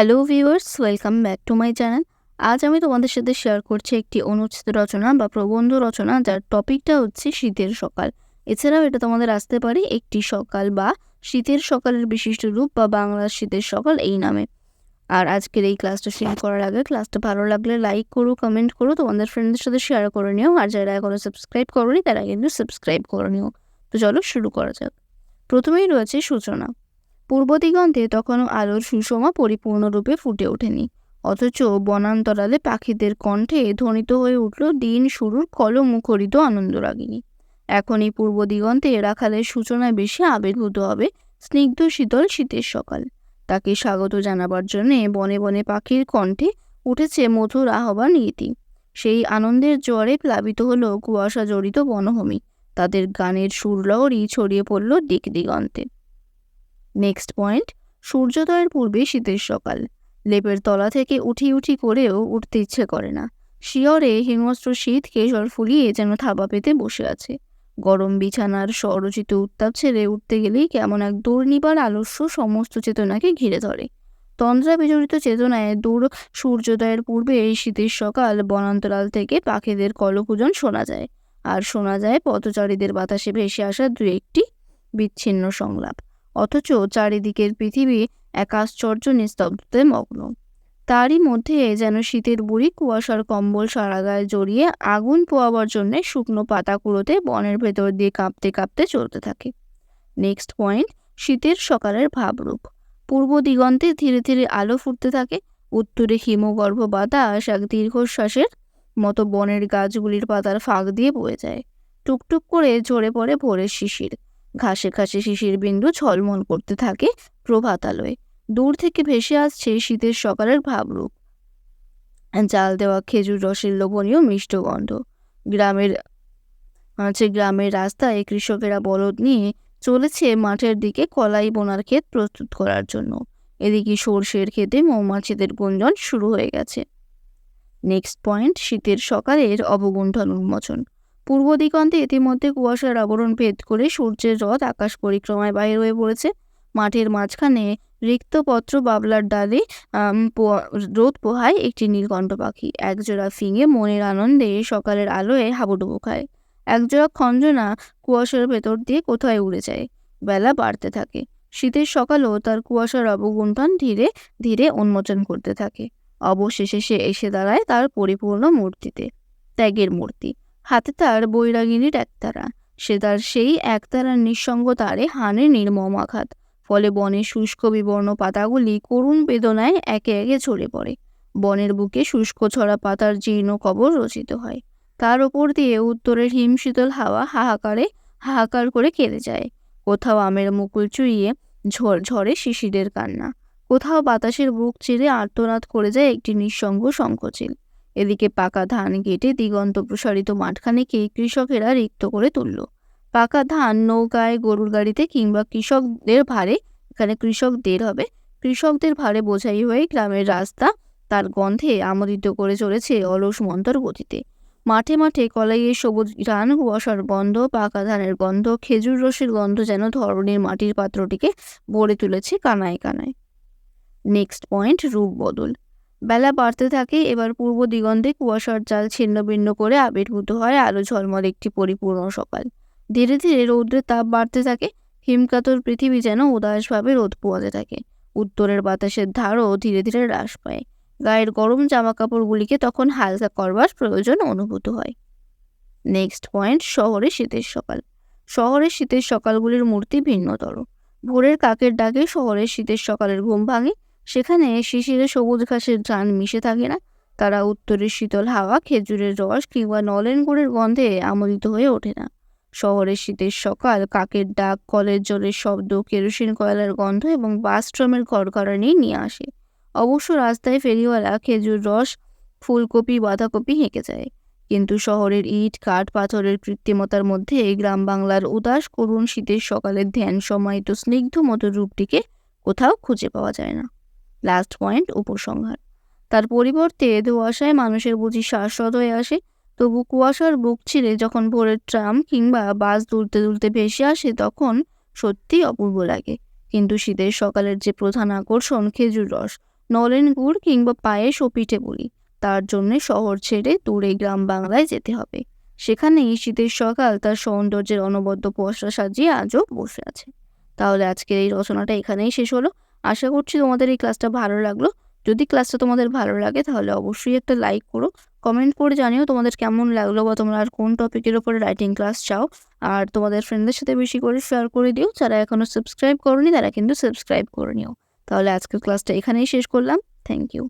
Hello viewers, welcome back to my channel. আজ আমি তোমাদের সাথে শেয়ার করছি একটি অনুচ্ছেদ রচনা বা প্রবন্ধ রচনা, যার টপিকটা হচ্ছে শীতের সকাল। এছাড়াও এটা তোমাদের আসতে পারে একটি সকাল বা শীতের সকালের বিশিষ্ট রূপ বা বাংলার শীতের সকাল এই নামে। আর আজকের এই ক্লাসটা শেয়ার করার আগে ক্লাসটা ভালো লাগলে লাইক করো কমেন্ট করো, তোমাদের ফ্রেন্ডদের সাথে শেয়ার করে নিও। আর যারা এখনও সাবস্ক্রাইব করোনি, তারা কিন্তু সাবস্ক্রাইব করে নিও। তো চলো শুরু করা যাক। প্রথমেই রয়েছে সূচনা। পূর্ব দিগন্তে তখনও আলোর সুষমা পরিপূর্ণরূপে ফুটে ওঠেনি। অথচ বনান্তরালে পাখিদের কণ্ঠে ধ্বনিত হয়ে উঠল দিন শুরুর কল মুখরিত আনন্দরাগিনী। এখন এই পূর্ব দিগন্তে রাখালের সূচনায় বেশি আবির্ভূত হবে স্নিগ্ধ শীতল শীতের সকাল। তাকে স্বাগত জানাবার জন্যে বনে বনে পাখির কণ্ঠে উঠেছে মধুর আহ্বান ইতি। সেই আনন্দের জ্বরে প্লাবিত হলো কুয়াশা জড়িত বনভূমি। তাদের গানের সুরলহরী ছড়িয়ে পড়ল দিক দিগন্তে। নেক্সট পয়েন্ট সূর্যোদয়ের পূর্বে শীতের সকাল। লেপের তলা থেকে উঠি উঠি করেও উঠতে ইচ্ছে করে না। শিয়রে হিংস্র শীত কেশর ফুলিয়ে যেন থাবা পেতে বসে আছে। গরম বিছানার স্বরচিত উত্তাপ ছেড়ে উঠতে গেলেই কেমন এক দুর্নিবার আলস্য সমস্ত চেতনাকে ঘিরে ধরে। তন্দ্রা বিজড়িত চেতনায় দূর সূর্যোদয়ের পূর্বে এই শীতের সকাল বনান্তরাল থেকে পাখিদের কলকুজন শোনা যায়। আর শোনা যায় পথচারীদের বাতাসে ভেসে আসা দু একটি বিচ্ছিন্ন সংলাপ। অথচ চারিদিকের পৃথিবী এক আশ্চর্য নিস্তব্ধতে মগ্ন। তারই মধ্যে যেন শীতের বুড়ি কুয়াশার কম্বল সারা গায়ে জড়িয়ে আগুন পোয়াবার জন্য শুকনো পাতা কুড়োতে বনের ভেতর দিয়ে কাঁপতে কাঁপতে চলতে থাকে। নেক্সট পয়েন্ট, শীতের সকালের ভাবরূপ। পূর্ব দিগন্তে ধীরে ধীরে আলো ফুটতে থাকে। উত্তরে হিমগর্ভ বাতাস এক দীর্ঘশ্বাসের মতো বনের গাছগুলির পাতার ফাঁক দিয়ে বয়ে যায়। টুকটুক করে ঝরে পড়ে ভোরের শিশির। ঘাসে ঘাসে শিশির বিন্দু ঝলমল করতে থাকে প্রভাত আলোয় দূর থেকে ভেসে আসছে শীতের সকালের ভাবরূপ। জাল দেওয়া খেজুর রসের লোভনীয় মিষ্ট গন্ধ। গ্রামের হচ্ছে গ্রামের রাস্তায় কৃষকেরা বলদ নিয়ে চলেছে মাঠের দিকে কলাই বোনার ক্ষেত প্রস্তুত করার জন্য। এদিকে সর্ষের ক্ষেতে মৌমাছিদের গুঞ্জন শুরু হয়ে গেছে। নেক্সট পয়েন্ট শীতের সকালের অবগুণ্ঠন উন্মোচন। পূর্ব দিগন্তে ইতিমধ্যে কুয়াশার আবরণ ভেদ করে সূর্যের রথ আকাশ পরিক্রমায় বাইর হয়ে পড়েছে। মাঠের মাঝখানে রিক্ত পত্র বাবলার ডালে রোদ পোহায় একটি নীলকণ্ঠ পাখি। একজোড়া ফিঙে মনের আনন্দে সকালের আলোয় হাবুডুবু খায়। একজোড়া খঞ্জনা কুয়াশার ভেতর দিয়ে কোথায় উড়ে যায়? বেলা বাড়তে থাকে। শীতের সকালও তার কুয়াশার অবগুণ্ঠন ধীরে ধীরে উন্মোচন করতে থাকে। অবশেষে সে এসে দাঁড়ায় তার পরিপূর্ণ মূর্তিতে, ত্যাগের মূর্তি। হাতে তার বৈরাগিনীর একতারা সে তার সেই একতারার নিঃসঙ্গ তারে হানে নির্মম আঘাত। ফলে বনের শুষ্ক বিবর্ণ পাতাগুলি করুণ বেদনায় একে একে ঝরে পড়ে। বনের বুকে শুষ্ক ছড়া পাতার জীর্ণ কবর রচিত হয়। তার ওপর দিয়ে উত্তরের হিমশীতল হাওয়া হাহাকারে হাহাকার করে কেঁদে যায়। কোথাও আমের মুকুল চুইয়ে ঝড় ঝড়ে শিশিরের কান্না। কোথাও বাতাসের বুক চিরে আর্তনাদ করে যায় একটি নিঃসঙ্গ শঙ্খচিল। এদিকে পাকা ধান কেটে দিগন্ত প্রসারিত মাঠখানেকে কৃষকেরা রিক্ত করে তুলল। পাকা ধান নৌকায়, গরুর গাড়িতে কিংবা কৃষকদের ভারে এখানে কৃষকদের হবে, কৃষকদের ভারে বোঝাই হয়ে গ্রামের রাস্তা তার গন্ধে আমোদিত করে চলেছে অলস মন্তর গতিতে। মাঠে মাঠে কলাইয়ের সবুজ ঘ্রাণ কুয়াশার গন্ধ, পাকা ধানের গন্ধ, খেজুর রসের গন্ধ যেন ধরনের মাটির পাত্রটিকে ভরে তুলেছে কানায় কানায়। নেক্সট পয়েন্ট, রূপ বদল। বেলা বাড়তে থাকে, এবার পূর্ব দিগন্তে কুয়াশার জাল ছিন্ন ভিন্ন করে আবির্ভূত হয় আলো ঝলমল একটি পরিপূর্ণ সকাল। ধীরে ধীরে রৌদ্রের তাপ বাড়তে থাকে, হিমকাতর পৃথিবী যেন উদাসভাবে রোদ পোয়াতে থাকে। উত্তরের বাতাসের ধারও ধীরে ধীরে হ্রাস পায়। গায়ের গরম জামা কাপড়গুলিকে তখন হালকা করবার প্রয়োজন অনুভূত হয়। নেক্সট পয়েন্ট, শহরে শীতের সকাল। শহরের শীতের সকালগুলির মূর্তি ভিন্নতর। ভোরের কাকের ডাকে শহরের শীতের সকালের ঘুম ভাঙে সেখানে শিশিরে সবুজ ঘাসের ধান মিশে থাকে না। তারা উত্তরের শীতল হাওয়া, খেজুরের রস কিংবা নলেন গুড়ের গন্ধে আমোদিত হয়ে ওঠে না। শহরের শীতের সকাল কাকের ডাক, কলের জলের শব্দ, কেরোসিন, কয়লার গন্ধ এবং বাসট্রমের কড়কড়ানি নিয়ে আসে। অবশ্য রাস্তায় ফেরিওয়ালা খেজুর রস, ফুলকপি, বাঁধাকপি হেঁকে যায়। কিন্তু শহরের ইট, কাঠ, পাথরের কৃত্রিমতার মধ্যে গ্রাম বাংলার উদাস করুণ শীতের সকালের ধ্যান সমাহিত স্নিগ্ধ মতো রূপটিকে কোথাও খুঁজে পাওয়া যায় না। লাস্ট পয়েন্ট উপসংহার। তার পরিবর্তে ধোয়াশায় মানুষের বুঝি শ্বাসরত হয়ে আসে, তবু কুয়াশার বুক ছিঁড়ে যখন ভোরের ট্রাম কিংবা বাস দুলতে দুলতে ভেসে আসে, তখন সত্যি অপূর্ব লাগে। কিন্তু শীতের সকালের যে প্রধান আকর্ষণ খেজুর রস, নলেন গুড় কিংবা পায়েস ও পিঠে পুলি, তার জন্য শহর ছেড়ে দূরে গ্রাম বাংলায় যেতে হবে। সেখানেই শীতের সকাল তার সৌন্দর্যের অনবদ্য পসরা সাজিয়ে আজও বসে আছে। তাহলে আজকের এই রচনাটা এখানেই শেষ হলো। আশা করছি তোমাদের এই ক্লাসটা ভালো লাগল। যদি ক্লাসটা তোমাদের ভালো লাগে, তাহলে অবশ্যই একটা লাইক করো। কমেন্ট করে জানিও তোমাদের কেমন লাগল বা তোমরা আর কোন টপিকের ওপরে রাইটিং ক্লাস চাও। আর তোমাদের ফ্রেন্ডদের সাথে বেশি করে শেয়ার করে দিও। যারা এখনও সাবস্ক্রাইব করনি, তারা কিন্তু সাবস্ক্রাইব করে নিও। তাহলে আজকের ক্লাসটা এখানেই শেষ করলাম। Thank you